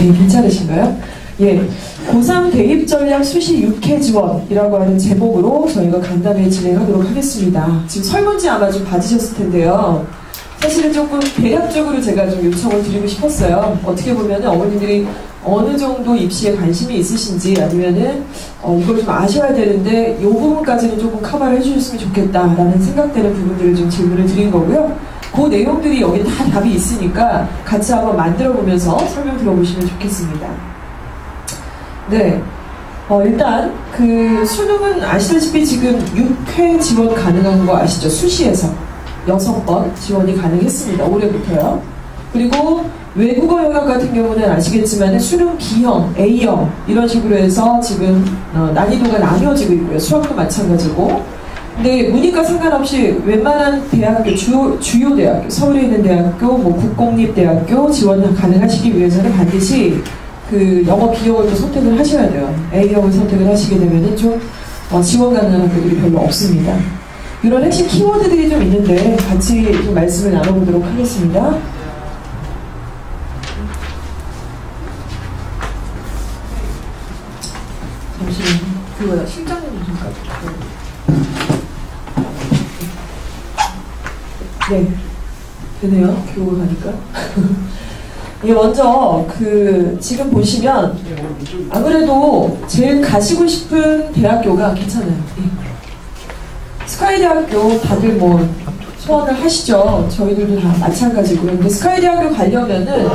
네, 괜찮으신가요? 예, 고3 대입 전략 수시 6회 지원이라고 하는 제목으로 저희가 간담회 진행하도록 하겠습니다. 지금 설문지 아마 좀 받으셨을 텐데요. 사실은 조금 대략적으로 제가 좀 요청을 드리고 싶었어요. 어떻게 보면 어머님들이 어느 정도 입시에 관심이 있으신지 아니면은 어, 이걸 좀 아셔야 되는데 이 부분까지는 조금 커버를 해주셨으면 좋겠다라는 생각되는 부분들을 좀 질문을 드린 거고요. 그 내용들이 여기 다 답이 있으니까 같이 한번 만들어 보면서 설명 들어보시면 좋겠습니다. 네. 어, 일단 그 수능은 아시다시피 지금 6회 지원 가능한 거 아시죠? 수시에서 6번 지원이 가능했습니다. 올해부터요. 그리고 외국어 영역 같은 경우는 아시겠지만 수능 B형, A형 이런 식으로 해서 지금 어, 난이도가 나뉘어지고 있고요. 수학도 마찬가지고. 근데 문이과 상관없이 웬만한 대학교, 주요, 주요 대학교, 서울에 있는 대학교, 뭐 국공립대학교 지원 가능하시기 위해서는 반드시 그 영어 B형을 또 선택을 하셔야 돼요. A형을 선택을 하시게 되면은 좀 어, 지원 가능한 학교들이 별로 없습니다. 이런 핵심 키워드들이 좀 있는데 같이 좀 말씀을 나눠보도록 하겠습니다. 잠시만요. 그거야. 실장님 좀가 네. 되네요. 교육을 하니까. 예, 먼저 그 지금 보시면 아무래도 제일 가시고 싶은 대학교가 괜찮아요. 예. 스카이 대학교 다들 뭐 소원을 하시죠. 저희들도 다 마찬가지고요. 근데 스카이 대학교 가려면은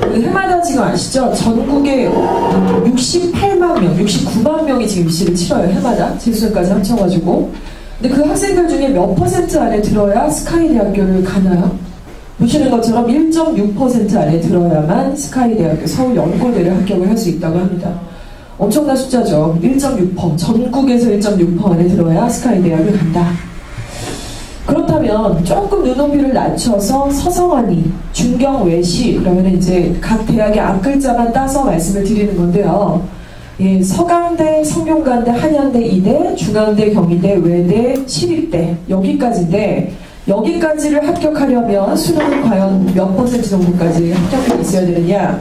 그 해마다 지금 아시죠? 전국에 68만 명, 69만 명이 지금 입시를 치러요. 해마다 재수생까지 합쳐가지고. 근데 그 학생들 중에 몇 퍼센트 안에 들어야 스카이 대학교를 가나요? 보시는 것처럼 1.6% 안에 들어야만 스카이 대학교 서울 연고대를 합격을 할 수 있다고 합니다. 엄청난 숫자죠. 1.6%. 전국에서 1.6% 안에 들어야 스카이 대학을 간다. 그렇다면 조금 눈높이를 낮춰서 서성환이, 중경외시 그러면 이제 각 대학의 앞글자만 따서 말씀을 드리는 건데요. 예, 서강대, 성균관대, 한양대, 이대, 중앙대, 경희대, 외대, 시립대 여기까지인데 여기까지를 합격하려면 수능은 과연 몇 퍼센트 정도까지 합격이 있어야 되느냐?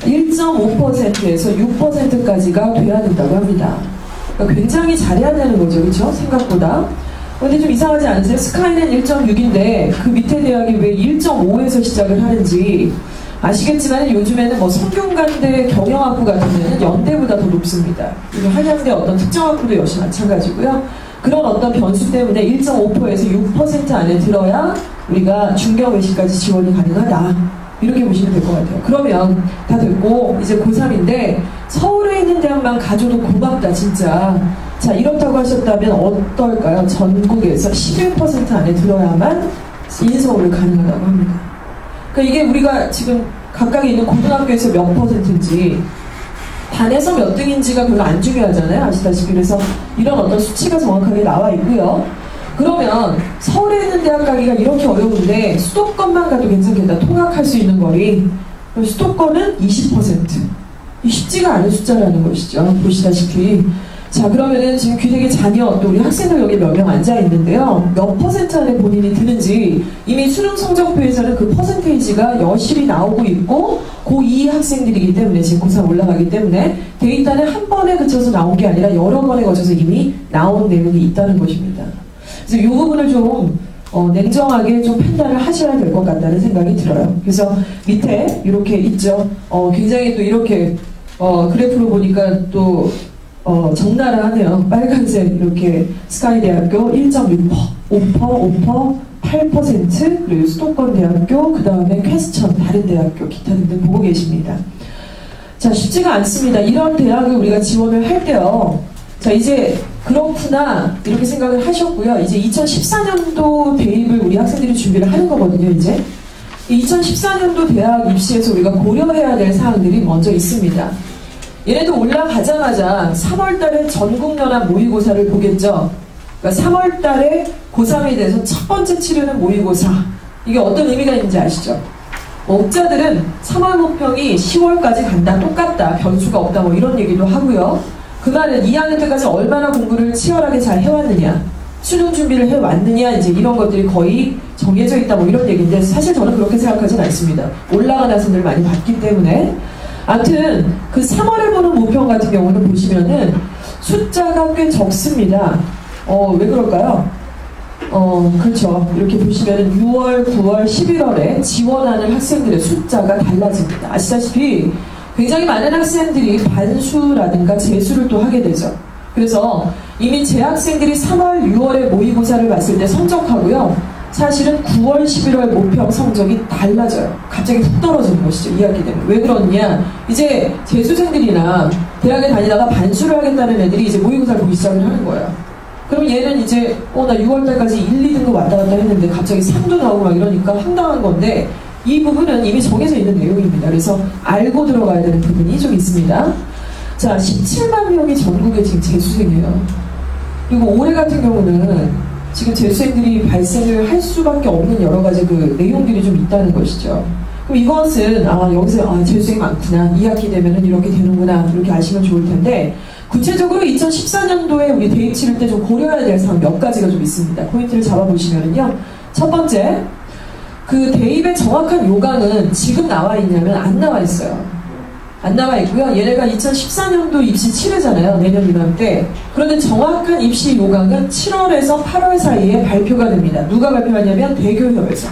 1.5%에서 6%까지가 돼야 된다고 합니다. 그러니까 굉장히 잘해야 되는 거죠, 그렇죠? 생각보다. 근데 좀 이상하지 않으세요? 스카이는 1.6인데 그 밑에 대학이 왜 1.5에서 시작을 하는지 아시겠지만 요즘에는 뭐 성균관대 경영학부 같은 데는 연대보다 더 높습니다. 한양대 어떤 특정 학부도 역시 마찬가지고요. 그런 어떤 변수 때문에 1.5%에서 6% 안에 들어야 우리가 중경외시까지 지원이 가능하다. 이렇게 보시면 될 것 같아요. 그러면 다 됐고 이제 고3인데 서울에 있는 대학만 가져도 고맙다 진짜. 자 이렇다고 하셨다면 어떨까요? 전국에서 11% 안에 들어야만 인서울을 가능하다고 합니다. 그러니까 이게 우리가 지금 각각 있는 고등학교에서 몇 퍼센트인지 반에서 몇 등인지가 별로 안 중요하잖아요. 아시다시피 그래서 이런 어떤 수치가 정확하게 나와 있고요. 그러면 서울에 있는 대학 가기가 이렇게 어려운데 수도권만 가도 괜찮겠다. 통학할 수 있는 거리. 수도권은 20%. 쉽지가 않은 숫자라는 것이죠. 보시다시피. 자, 그러면은 지금 귀되게 자녀, 또 우리 학생들 여기 몇 명 앉아 있는데요. 몇 퍼센트 안에 본인이 드는지 이미 수능 성적표에서는 그 퍼센테이지가 여실히 나오고 있고 고2 학생들이기 때문에 지금 고3 올라가기 때문에 데이터는 한 번에 그쳐서 나온 게 아니라 여러 번에 거쳐서 이미 나온 내용이 있다는 것입니다. 그래서 이 부분을 좀 어, 냉정하게 좀 판단을 하셔야 될 것 같다는 생각이 들어요. 그래서 밑에 이렇게 있죠. 어, 굉장히 또 이렇게 어, 그래프로 보니까 또 어, 적나라 하네요. 빨간색 이렇게 스카이대학교 1.6%, 5%, 5%, 8% 그리고 수도권 대학교 그 다음에 퀘스천 다른 대학교 기타 등등 보고 계십니다. 자 쉽지가 않습니다. 이런 대학을 우리가 지원을 할 때요. 자 이제 그렇구나 이렇게 생각을 하셨고요. 이제 2014년도 대입을 우리 학생들이 준비를 하는 거거든요. 이제 2014년도 대학 입시에서 우리가 고려해야 될 사항들이 먼저 있습니다. 얘네도 올라가자마자 3월달에 전국연합 모의고사를 보겠죠. 그러니까 3월달에 고3에 대해서 첫 번째 치르는 모의고사 이게 어떤 의미가 있는지 아시죠? 뭐 업자들은 3월 모평이 10월까지 간다 똑같다 변수가 없다 뭐 이런 얘기도 하고요. 그 말은 2학년 때까지 얼마나 공부를 치열하게 잘 해왔느냐 수능 준비를 해왔느냐 이제 이런 것들이 거의 정해져 있다 뭐 이런 얘기인데 사실 저는 그렇게 생각하진 않습니다. 올라간 학생들 많이 봤기 때문에 아무튼 그 3월에 보는 모평 같은 경우는 보시면은 숫자가 꽤 적습니다. 어, 왜 그럴까요? 어, 그렇죠. 이렇게 보시면은 6월, 9월, 11월에 지원하는 학생들의 숫자가 달라집니다. 아시다시피 굉장히 많은 학생들이 반수라든가 재수를 또 하게 되죠. 그래서 이미 재학생들이 3월, 6월에 모의고사를 봤을 때 성적하고요. 사실은 9월, 11월 모평 성적이 달라져요. 갑자기 훅 떨어지는 것이죠. 2학기 되면. 왜 그러냐. 이제 재수생들이나 대학에 다니다가 반수를 하겠다는 애들이 이제 모의고사를 보기 시작을 하는 거예요. 그럼 얘는 이제 어 나 6월달까지 1, 2등급 왔다 갔다 했는데 갑자기 3도 나오고 막 이러니까 황당한 건데 이 부분은 이미 정해져 있는 내용입니다. 그래서 알고 들어가야 되는 부분이 좀 있습니다. 자, 17만 명이 전국에 지금 재수생이에요. 그리고 올해 같은 경우는 지금 재수생들이 발생을 할 수밖에 없는 여러 가지 그 내용들이 좀 있다는 것이죠. 그럼 이것은 아 여기서 아 재수생이 많구나 2학기 되면은 이렇게 되는구나 이렇게 아시면 좋을 텐데 구체적으로 2014년도에 우리 대입 치를 때 좀 고려해야 될 사항 몇 가지가 좀 있습니다. 포인트를 잡아보시면은요. 첫 번째, 그 대입의 정확한 요강은 지금 나와 있냐면 안 나와 있어요. 안 나와 있고요. 얘네가 2014년도 입시 치르잖아요. 내년 이맘때. 그런데 정확한 입시 요강은 7월에서 8월 사이에 발표가 됩니다. 누가 발표하냐면 대교협에서.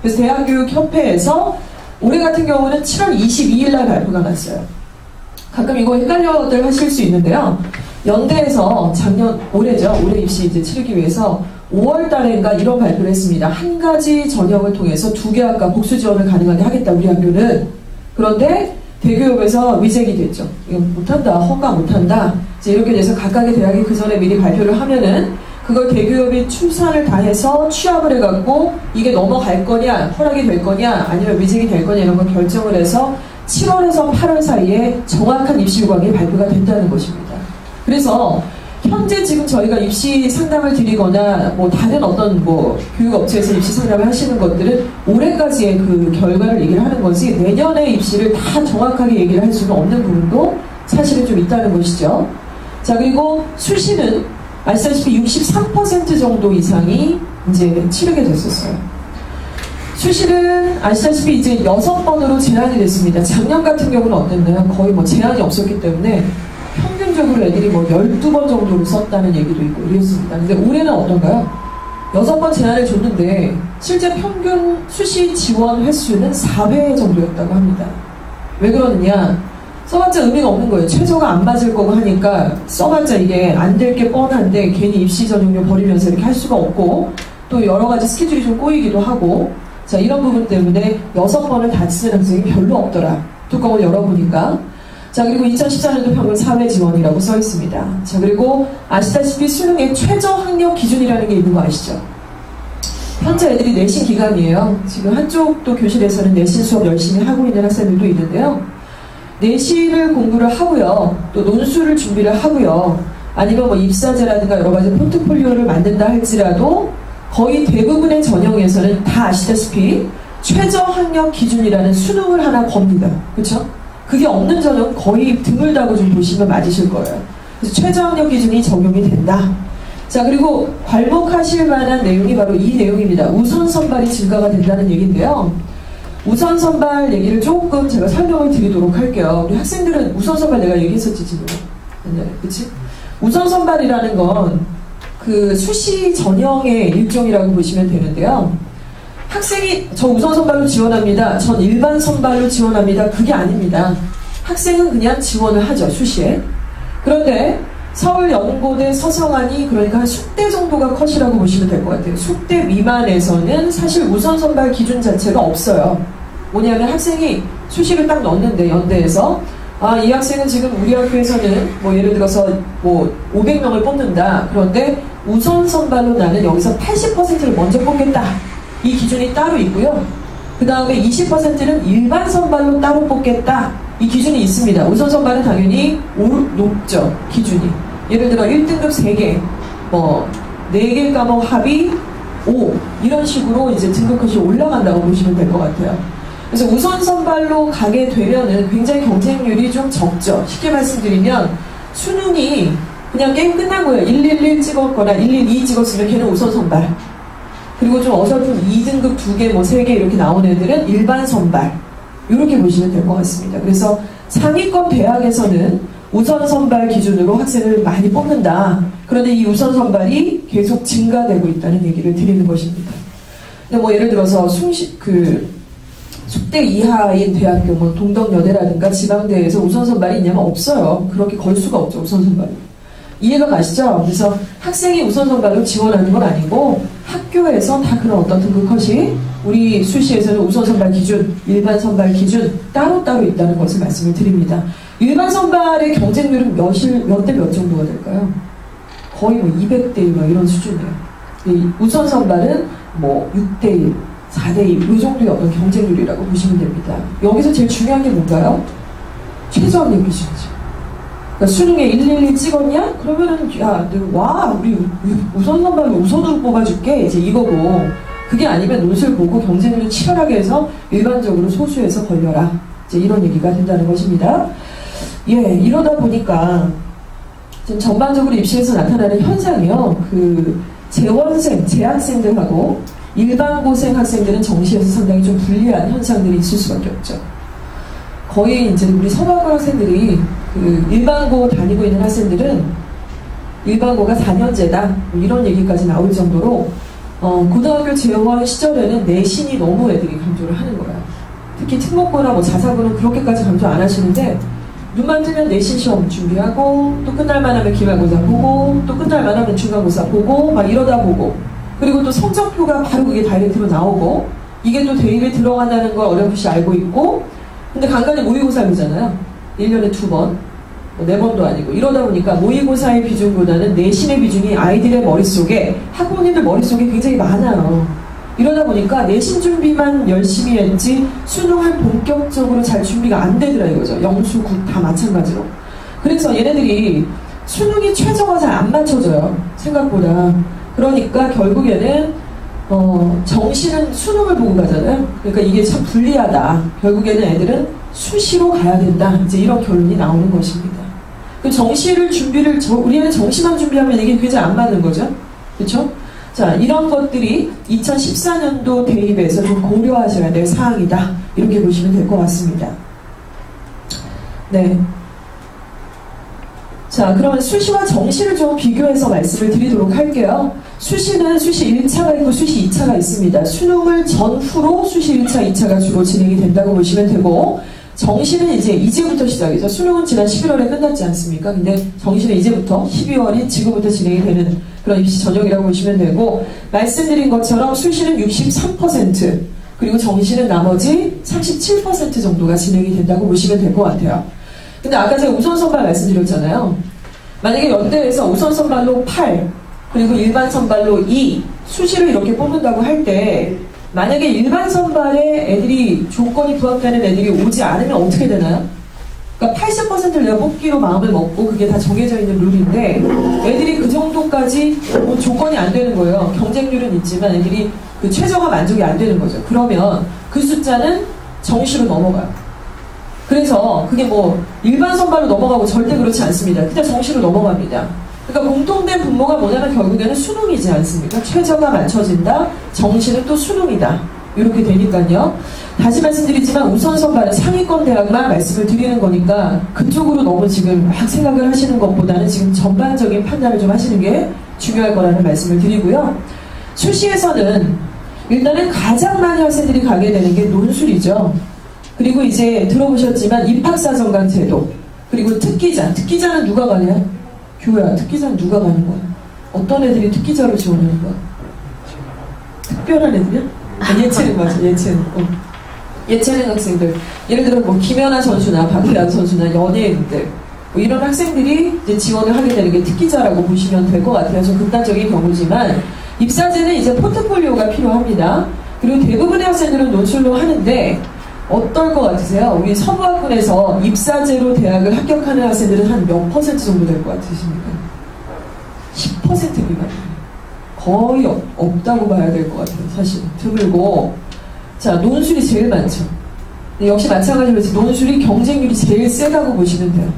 그래서 대학교육협회에서 올해 같은 경우는 7월 22일 날 발표가 났어요. 가끔 이거 헷갈려들 하실 수 있는데요. 연대에서 작년, 올해죠. 올해 입시 이제 치르기 위해서 5월 달인가 이런 발표를 했습니다. 한 가지 전형을 통해서 두 개 학과 복수 지원을 가능하게 하겠다, 우리 학교는. 그런데 대교협에서 위색이 됐죠. 이거 못한다, 허가 못한다. 이제 이렇게 돼서 각각의 대학이 그 전에 미리 발표를 하면은 그걸 대교협이 출산을 다 해서 취합을 해갖고 이게 넘어갈 거냐, 허락이 될 거냐, 아니면 위색이 될 거냐 이런 걸 결정을 해서 7월에서 8월 사이에 정확한 입시 요강이 발표가 된다는 것입니다. 그래서 현재 지금 저희가 입시 상담을 드리거나 뭐 다른 어떤 뭐 교육업체에서 입시 상담을 하시는 것들은 올해까지의 그 결과를 얘기를 하는 거지 내년의 입시를 다 정확하게 얘기를 할 수는 없는 부분도 사실은 좀 있다는 것이죠. 자 그리고 수시는 아시다시피 63% 정도 이상이 이제 치르게 됐었어요. 수시는 아시다시피 이제 여섯 번으로 제한이 됐습니다. 작년 같은 경우는 어땠나요? 거의 뭐 제한이 없었기 때문에 평균적으로 애들이 뭐 12번 정도를 썼다는 얘기도 있고 이랬습니다. 근데 올해는 어떤가요? 여섯 번 제한을 줬는데 실제 평균 수시 지원 횟수는 4회 정도였다고 합니다. 왜 그러느냐? 써봤자 의미가 없는 거예요. 최저가 안 맞을 거고 하니까 써봤자 이게 안 될 게 뻔한데 괜히 입시 전형료 버리면서 이렇게 할 수가 없고 또 여러 가지 스케줄이 좀 꼬이기도 하고 자 이런 부분 때문에 여섯 번을 다 쓰는 학생이 별로 없더라. 뚜껑을 열어보니까 자 그리고 2014년도 평균 4회 지원이라고 써 있습니다. 자 그리고 아시다시피 수능의 최저 학력 기준이라는 게 있는 거 아시죠? 현재 애들이 내신 기간이에요. 지금 한쪽도 교실에서는 내신 수업 열심히 하고 있는 학생들도 있는데요. 내신을 공부를 하고요. 또 논술을 준비를 하고요. 아니면 뭐 입사제라든가 여러 가지 포트폴리오를 만든다 할지라도 거의 대부분의 전형에서는 다 아시다시피 최저 학력 기준이라는 수능을 하나 겁니다. 그렇죠? 그게 없는 전형 거의 드물다고 좀 보시면 맞으실 거예요. 그래서 최저 학력 기준이 적용이 된다. 자 그리고 괄목하실 만한 내용이 바로 이 내용입니다. 우선 선발이 증가가 된다는 얘기인데요. 우선 선발 얘기를 조금 제가 설명을 드리도록 할게요. 우리 학생들은 우선 선발 내가 얘기했었지 지금. 옛날에 그치? 우선 선발이라는 건 그 수시 전형의 일종이라고 보시면 되는데요. 학생이 저 우선 선발로 지원합니다. 전 일반 선발로 지원합니다. 그게 아닙니다. 학생은 그냥 지원을 하죠. 수시에. 그런데 서울 연고대 서성안이 그러니까 한 숙대 정도가 컷이라고 보시면 될 것 같아요. 숙대 미만에서는 사실 우선 선발 기준 자체가 없어요. 뭐냐면 학생이 수시를 딱 넣었는데 연대에서 아, 이 학생은 지금 우리 학교에서는 뭐 예를 들어서 뭐 500명을 뽑는다. 그런데 우선 선발로 나는 여기서 80%를 먼저 뽑겠다. 이 기준이 따로 있고요. 그 다음에 20%는 일반 선발로 따로 뽑겠다. 이 기준이 있습니다. 우선 선발은 당연히 오, 높죠. 기준이. 예를 들어 1등급 3개, 뭐 4개 과목 합이 5 이런 식으로 이제 등급컷이 올라간다고 보시면 될 것 같아요. 그래서 우선 선발로 가게 되면은 굉장히 경쟁률이 좀 적죠. 쉽게 말씀드리면 수능이 그냥 게임 거예요. 111 찍었거나 112 찍었으면 걔는 우선 선발. 그리고 좀 어설픈 2등급 2개, 뭐 3개 이렇게 나온 애들은 일반 선발. 이렇게 보시면 될 것 같습니다. 그래서 상위권 대학에서는 우선 선발 기준으로 학생을 많이 뽑는다. 그런데 이 우선 선발이 계속 증가되고 있다는 얘기를 드리는 것입니다. 근데 뭐 예를 들어서 숭시 그 숙대 이하인 대학교 뭐 동덕여대라든가 지방대에서 우선 선발이 있냐면 없어요. 그렇게 걸 수가 없죠 우선 선발이. 이해가 가시죠? 그래서 학생이 우선 선발로 지원하는 건 아니고 학교에서 다 그런 어떤 등급 컷이 우리 수시에서는 우선 선발 기준, 일반 선발 기준 따로따로 있다는 것을 말씀을 드립니다. 일반 선발의 경쟁률은 몇대 몇 정도가 될까요? 거의 뭐 200대 1 이런 수준이에요. 우선 선발은 뭐 6대 1, 4대 1, 이 정도의 어떤 경쟁률이라고 보시면 됩니다. 여기서 제일 중요한 게 뭔가요? 최저학력 기준이죠. 그러니까 수능에 111 찍었냐? 그러면은 야, 와, 우리 우선 선발로 우선으로 뽑아줄게. 이제 이거고. 그게 아니면 논술 보고 경쟁률 치열하게 해서 일반적으로 소수에서 걸려라. 이제 이런 얘기가 된다는 것입니다. 예, 이러다 보니까 지금 전반적으로 입시에서 나타나는 현상이요. 그 재원생, 재학생들하고 일반 고생 학생들은 정시에서 상당히 좀 불리한 현상들이 있을 수밖에 없죠. 거의 이제 우리 서방고 학생들이 그 일반고 다니고 있는 학생들은 일반고가 4년제다. 뭐 이런 얘기까지 나올 정도로 어, 고등학교 재원 시절에는 내신이 너무 애들이 강조를 하는 거예요. 특히 특목고나 뭐 자사고는 그렇게까지 강조 안 하시는데 눈만 뜨면 내신 시험 준비하고 또 끝날만 하면 기말고사 보고 또 끝날만 하면 중간고사 보고 막 이러다 보고. 그리고 또 성적표가 바로 그게 다이렉트로 나오고 이게 또 대입에 들어간다는 걸 어렴풋이 알고 있고 근데 간간히 모의고사이잖아요 1년에 두 번, 뭐네 번도 아니고 이러다 보니까 모의고사의 비중보다는 내신의 비중이 아이들의 머릿속에 학부모님들 머릿속에 굉장히 많아요. 이러다 보니까 내신 준비만 열심히 했지 수능을 본격적으로 잘 준비가 안 되더라 이거죠. 영수, 국 다 마찬가지로. 그래서 얘네들이 수능이 최저가 잘 안 맞춰져요. 생각보다. 그러니까 결국에는 어, 정시는 수능을 보고 가잖아요. 그러니까 이게 참 불리하다. 결국에는 애들은 수시로 가야 된다. 이제 이런 결론이 나오는 것입니다. 그 정시를 준비를 우리는 정시만 준비하면 이게 굉장히 안 맞는 거죠. 그렇죠? 자, 이런 것들이 2014년도 대입에서 좀 고려하셔야 될 사항이다. 이렇게 보시면 될 것 같습니다. 네. 자, 그러면 수시와 정시를 좀 비교해서 말씀을 드리도록 할게요. 수시는 수시 1차가 있고 수시 2차가 있습니다. 수능을 전후로 수시 1차, 2차가 주로 진행이 된다고 보시면 되고 정시는 이제 이제부터 시작이죠. 수능은 지난 11월에 끝났지 않습니까? 근데 정시는 이제부터 12월이 지금부터 진행이 되는 그런 입시 전형이라고 보시면 되고 말씀드린 것처럼 수시는 63% 그리고 정시는 나머지 37% 정도가 진행이 된다고 보시면 될 것 같아요. 근데 아까 제가 우선 선발 말씀드렸잖아요. 만약에 연대에서 우선 선발로 8 그리고 일반 선발로 2 수시를 이렇게 뽑는다고 할때 만약에 일반 선발에 애들이 조건이 부합되는 애들이 오지 않으면 어떻게 되나요? 그러니까 80%를 내가 뽑기로 마음을 먹고 그게 다 정해져 있는 룰인데 애들이 그 정도까지 뭐 조건이 안 되는 거예요. 경쟁률은 있지만 애들이 그 최저가 만족이 안 되는 거죠. 그러면 그 숫자는 정시로 넘어가요. 그래서 그게 뭐 일반 선발로 넘어가고 절대 그렇지 않습니다. 그냥 정시로 넘어갑니다. 그러니까 공통된 분모가 뭐냐면 결국에는 수능이지 않습니까? 최저가 맞춰진다. 정시는 또 수능이다. 이렇게 되니까요. 다시 말씀드리지만 우선 선발은 상위권 대학만 말씀을 드리는 거니까 그쪽으로 너무 지금 막 생각을 하시는 것보다는 지금 전반적인 판단을 좀 하시는 게 중요할 거라는 말씀을 드리고요. 수시에서는 일단은 가장 많이 학생들이 가게 되는 게 논술이죠. 그리고 이제 들어보셨지만 입학사정관 제도 그리고 특기자 특기자는 누가 가냐? 교야 특기자는 누가 가는 거야? 어떤 애들이 특기자로 지원하는 거야? 특별한 애들이야? 아, 예체능 맞아 예체능 어. 예체능 학생들 예를 들어 뭐 김연아 선수나 박희란 선수나 연예인들 뭐 이런 학생들이 이제 지원을 하게 되는 게 특기자라고 보시면 될 것 같아요. 좀 극단적인 경우지만 입사제는 이제 포트폴리오가 필요합니다. 그리고 대부분의 학생들은 논술로 하는데 어떨 것 같으세요? 우리 서부학군에서 입사제로 대학을 합격하는 학생들은 한 몇 퍼센트 정도 될 것 같으십니까? 10% 미만. 거의 없, 없다고 봐야 될 것 같아요, 사실. 드물고. 자, 논술이 제일 많죠. 역시 마찬가지로 논술이 경쟁률이 제일 세다고 보시면 돼요.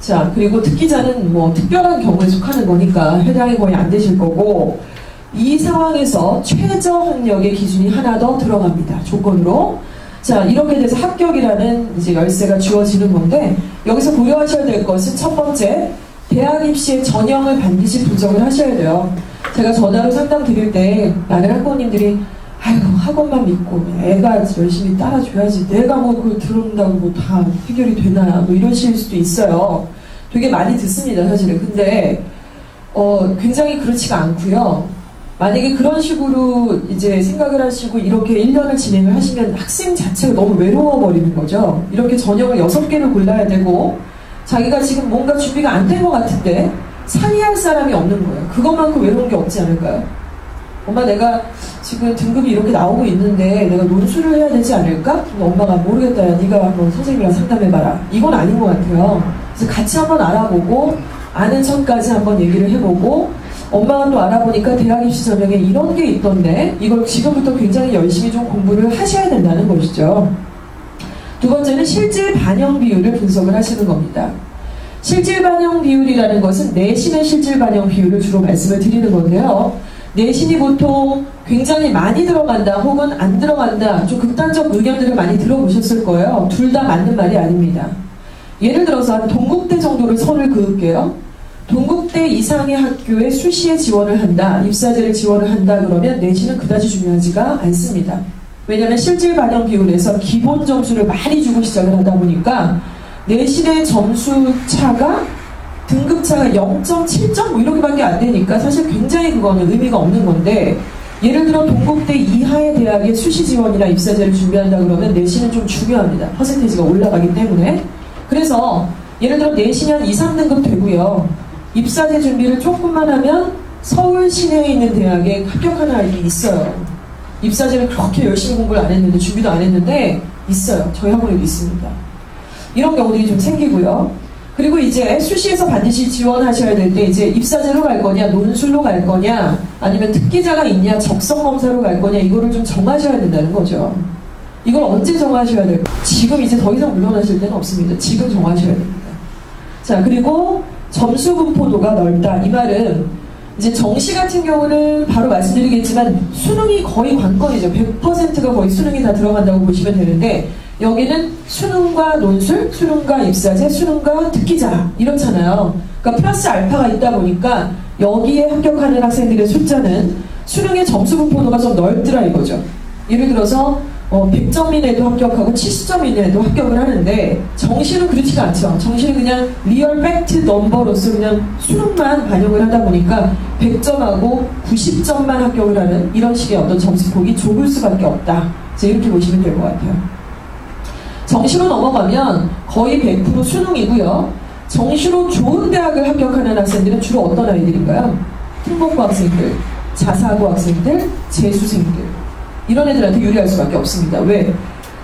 자, 그리고 특기자는 뭐 특별한 경우에 속하는 거니까 해당이 거의 안 되실 거고, 이 상황에서 최저 학력의 기준이 하나 더 들어갑니다. 조건으로. 자, 이렇게 돼서 합격이라는 이제 열쇠가 주어지는 건데, 여기서 고려하셔야 될 것은 첫 번째, 대학 입시의 전형을 반드시 분석을 하셔야 돼요. 제가 전화로 상담 드릴 때, 많은 학부모님들이, 아유, 학원만 믿고, 애가 열심히 따라줘야지. 내가 뭐 그걸 들은다고 뭐 다 해결이 되나, 뭐 이러실 수도 있어요. 되게 많이 듣습니다, 사실은. 근데, 어, 굉장히 그렇지가 않고요. 만약에 그런 식으로 이제 생각을 하시고 이렇게 1년을 진행을 하시면 학생 자체가 너무 외로워버리는 거죠. 이렇게 전형을 6개를 골라야 되고 자기가 지금 뭔가 준비가 안 된 것 같은데 상의할 사람이 없는 거예요. 그것만큼 외로운 게 없지 않을까요? 엄마 내가 지금 등급이 이렇게 나오고 있는데 내가 논술을 해야 되지 않을까? 엄마가 모르겠다. 야, 네가 한번 선생님이랑 상담해봐라. 이건 아닌 것 같아요. 그래서 같이 한번 알아보고 아는 선까지 한번 얘기를 해보고 엄마가 또 알아보니까 대학 입시 전형에 이런 게 있던데 이걸 지금부터 굉장히 열심히 좀 공부를 하셔야 된다는 것이죠. 두 번째는 실질 반영 비율을 분석을 하시는 겁니다. 실질 반영 비율이라는 것은 내신의 실질 반영 비율을 주로 말씀을 드리는 건데요. 내신이 보통 굉장히 많이 들어간다 혹은 안 들어간다 좀 극단적 의견들을 많이 들어보셨을 거예요. 둘 다 맞는 말이 아닙니다. 예를 들어서 한 동국대 정도를 선을 그을게요. 동국대 이상의 학교에 수시에 지원을 한다, 입사제를 지원을 한다 그러면 내신은 그다지 중요하지가 않습니다. 왜냐하면 실질 반영 비율에서 기본 점수를 많이 주고 시작을 하다 보니까 내신의 점수 차가 등급 차가 0.7점 뭐 이렇게밖에 안 되니까 사실 굉장히 그거는 의미가 없는 건데 예를 들어 동국대 이하의 대학의 수시 지원이나 입사제를 준비한다 그러면 내신은 좀 중요합니다. 퍼센테이지가 올라가기 때문에 그래서 예를 들어 내신이 한 2, 3등급 되고요. 입사제 준비를 조금만 하면 서울 시내에 있는 대학에 합격하는 아이들이 있어요. 입사제를 그렇게 열심히 공부를 안 했는데 준비도 안 했는데 있어요. 저희 학원에도 있습니다. 이런 경우들이 좀 생기고요. 그리고 이제 수시에서 반드시 지원하셔야 될 때 이제 입사제로 갈 거냐, 논술로 갈 거냐, 아니면 특기자가 있냐, 적성검사로 갈 거냐 이거를 좀 정하셔야 된다는 거죠. 이걸 언제 정하셔야 될까? 지금 이제 더 이상 물러나실 때는 없습니다. 지금 정하셔야 됩니다. 자, 그리고 점수 분포도가 넓다. 이 말은 이제 정시 같은 경우는 바로 말씀드리겠지만 수능이 거의 관건이죠. 100%가 거의 수능이 다 들어간다고 보시면 되는데 여기는 수능과 논술, 수능과 입사제, 수능과 특기자 이렇잖아요. 그러니까 플러스 알파가 있다 보니까 여기에 합격하는 학생들의 숫자는 수능의 점수 분포도가 좀 넓더라 이거죠. 예를 들어서 어, 100점 이내도 합격하고 70점 이내도 합격을 하는데 정시는 그렇지가 않죠. 정시는 그냥 리얼 팩트 넘버로서 그냥 수능만 반영을 하다 보니까 100점하고 90점만 합격을 하는 이런 식의 어떤 점수폭이 좁을 수밖에 없다. 이렇게 보시면 될 것 같아요. 정시로 넘어가면 거의 100% 수능이고요. 정시로 좋은 대학을 합격하는 학생들은 주로 어떤 아이들인가요? 특목고 학생들, 자사고 학생들, 재수생들. 이런 애들한테 유리할 수밖에 없습니다. 왜?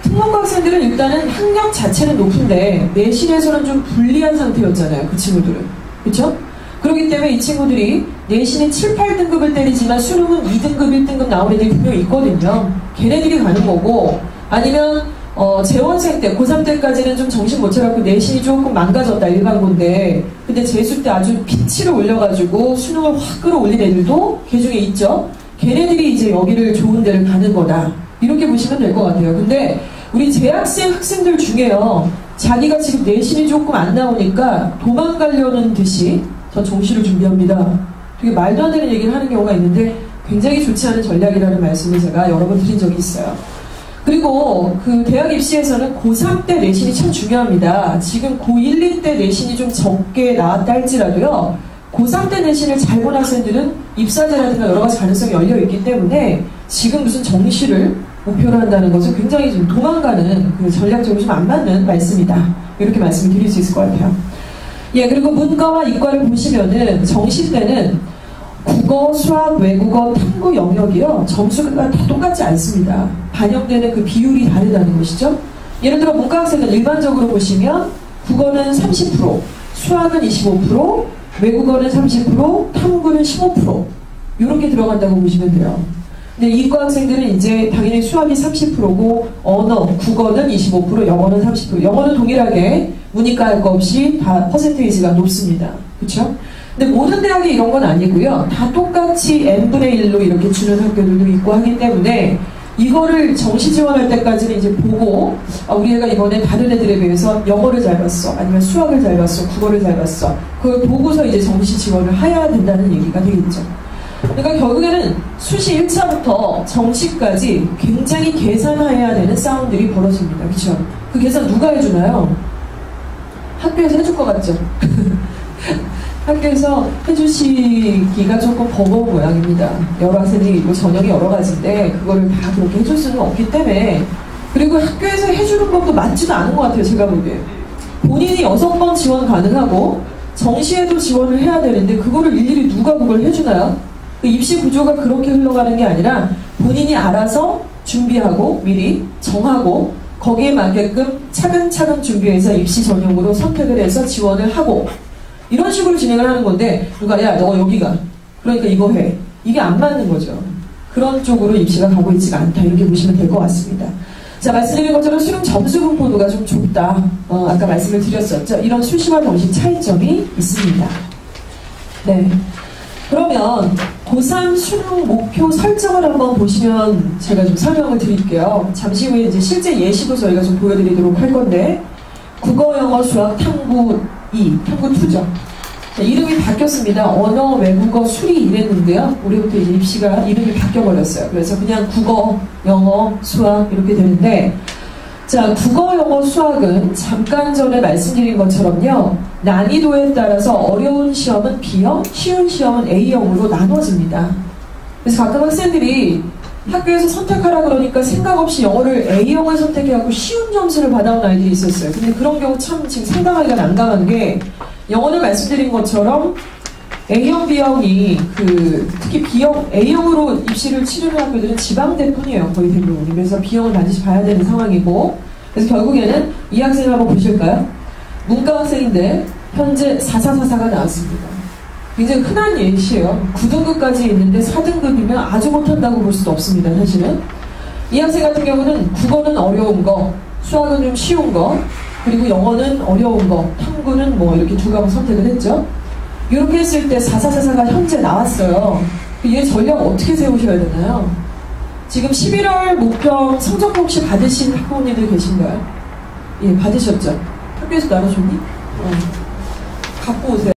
특목고 학생들은 일단은 학력 자체는 높은데 내신에서는 좀 불리한 상태였잖아요. 그 친구들은. 그렇죠? 그렇기 때문에 이 친구들이 내신에 7, 8등급을 때리지만 수능은 2등급, 1등급 나온 애들이 분명히 있거든요. 걔네들이 가는 거고 아니면 어, 재원생 때, 고3 때까지는 좀 정신 못 차려갖고 내신이 조금 망가졌다, 일반고인데, 근데 재수 때 아주 피치를 올려가지고 수능을 확 끌어올린 애들도 개 중에 있죠? 걔네들이 이제 여기를 좋은 데를 가는 거다. 이렇게 보시면 될 것 같아요. 근데 우리 재학생 학생들 중에요. 자기가 지금 내신이 조금 안 나오니까 도망가려는 듯이 저 정시를 준비합니다. 되게 말도 안 되는 얘기를 하는 경우가 있는데 굉장히 좋지 않은 전략이라는 말씀을 제가 여러 번 드린 적이 있어요. 그리고 그 대학 입시에서는 고3 때 내신이 참 중요합니다. 지금 고1, 2 때 내신이 좀 적게 나왔다 할지라도요. 고3 때 내신을 잘 본 학생들은 입사제라든가 여러 가지 가능성이 열려 있기 때문에 지금 무슨 정시를 목표로 한다는 것은 굉장히 좀 도망가는 그 전략적으로 좀 안 맞는 말씀이다. 이렇게 말씀을 드릴 수 있을 것 같아요. 예, 그리고 문과와 이과를 보시면은 정시 때는 국어, 수학, 외국어, 탐구 영역이요. 점수가 다 똑같지 않습니다. 반영되는 그 비율이 다르다는 것이죠. 예를 들어 문과 학생은 일반적으로 보시면 국어는 30%, 수학은 25%, 외국어는 30%, 탐구는 15% 이렇게 들어간다고 보시면 돼요. 근데 이과 학생들은 이제 당연히 수학이 30%고 언어, 국어는 25%, 영어는 30%. 영어는 동일하게 문이과 할 거 없이 다 퍼센테이지가 높습니다. 그렇죠? 근데 모든 대학이 이런 건 아니고요. 다 똑같이 n분의 1로 이렇게 주는 학교들도 있고 하기 때문에 이거를 정시 지원할 때까지는 이제 보고 아, 우리 애가 이번에 다른 애들에 비해서 영어를 잘 봤어 아니면 수학을 잘 봤어 국어를 잘 봤어 그걸 보고서 이제 정시 지원을 해야 된다는 얘기가 되겠죠. 그러니까 결국에는 수시 1차부터 정시까지 굉장히 계산해야 되는 싸움들이 벌어집니다. 그렇죠? 그 계산 누가 해주나요? 학교에서 해줄 것 같죠? 학교에서 해주시기가 조금 버거운 모양입니다. 여러 학생들이 있고 전형이 여러 가지인데 그거를 다 그렇게 해줄 수는 없기 때문에 그리고 학교에서 해주는 것도 맞지도 않은 것 같아요. 제가 보기에 본인이 여섯 번 지원 가능하고 정시에도 지원을 해야 되는데 그거를 일일이 누가 그걸 해주나요? 그 입시 구조가 그렇게 흘러가는 게 아니라 본인이 알아서 준비하고 미리 정하고 거기에 맞게끔 차근차근 준비해서 입시 전형으로 선택을 해서 지원을 하고 이런 식으로 진행을 하는 건데 누가 야 너 여기가. 그러니까 이거 해. 이게 안 맞는 거죠. 그런 쪽으로 입시가 가고 있지가 않다. 이렇게 보시면 될 것 같습니다. 자 말씀드린 것처럼 수능 점수 분포도가 좀 좁다. 어, 아까 말씀을 드렸었죠. 이런 수시와 정시 차이점이 있습니다. 네. 그러면 고3 수능 목표 설정을 한번 보시면 제가 좀 설명을 드릴게요. 잠시 후에 이제 실제 예시도 저희가 좀 보여드리도록 할 건데 국어, 영어, 수학, 탐구 2, 탐구 2죠. 자, 이름이 바뀌었습니다. 언어, 외국어, 수리 이랬는데요. 올해부터 이제 입시가 이름이 바뀌어버렸어요. 그래서 그냥 국어, 영어, 수학 이렇게 되는데 자, 국어, 영어, 수학은 잠깐 전에 말씀드린 것처럼요. 난이도에 따라서 어려운 시험은 B형, 쉬운 시험은 A형으로 나눠집니다. 그래서 가끔 학생들이 학교에서 선택하라 그러니까 생각 없이 영어를 A형을 선택해갖고 쉬운 점수를 받아온 아이들이 있었어요. 근데 그런 경우 참 지금 상당하기가 난감한 게 영어는 말씀드린 것처럼 A형, B형이 그 특히 B형, A형으로 입시를 치르는 학교들은 지방대뿐이에요 거의 대부분. 그래서 B형을 반드시 봐야 되는 상황이고 그래서 결국에는 이 학생을 한번 보실까요? 문과 학생인데 현재 4444가 나왔습니다. 굉장히 흔한 예시예요. 9등급까지 있는데 4등급이면 아주 못한다고 볼 수도 없습니다. 사실은. 이 학생 같은 경우는 국어는 어려운 거, 수학은 좀 쉬운 거, 그리고 영어는 어려운 거, 탐구는 뭐 이렇게 두 과목 선택을 했죠. 이렇게 했을 때 4444가 현재 나왔어요. 얘 전략 어떻게 세우셔야 되나요? 지금 11월 목평 성적 혹시 받으신 학부모님들 계신가요? 예, 받으셨죠? 학교에서 나눠줬니? 어. 갖고 오세요.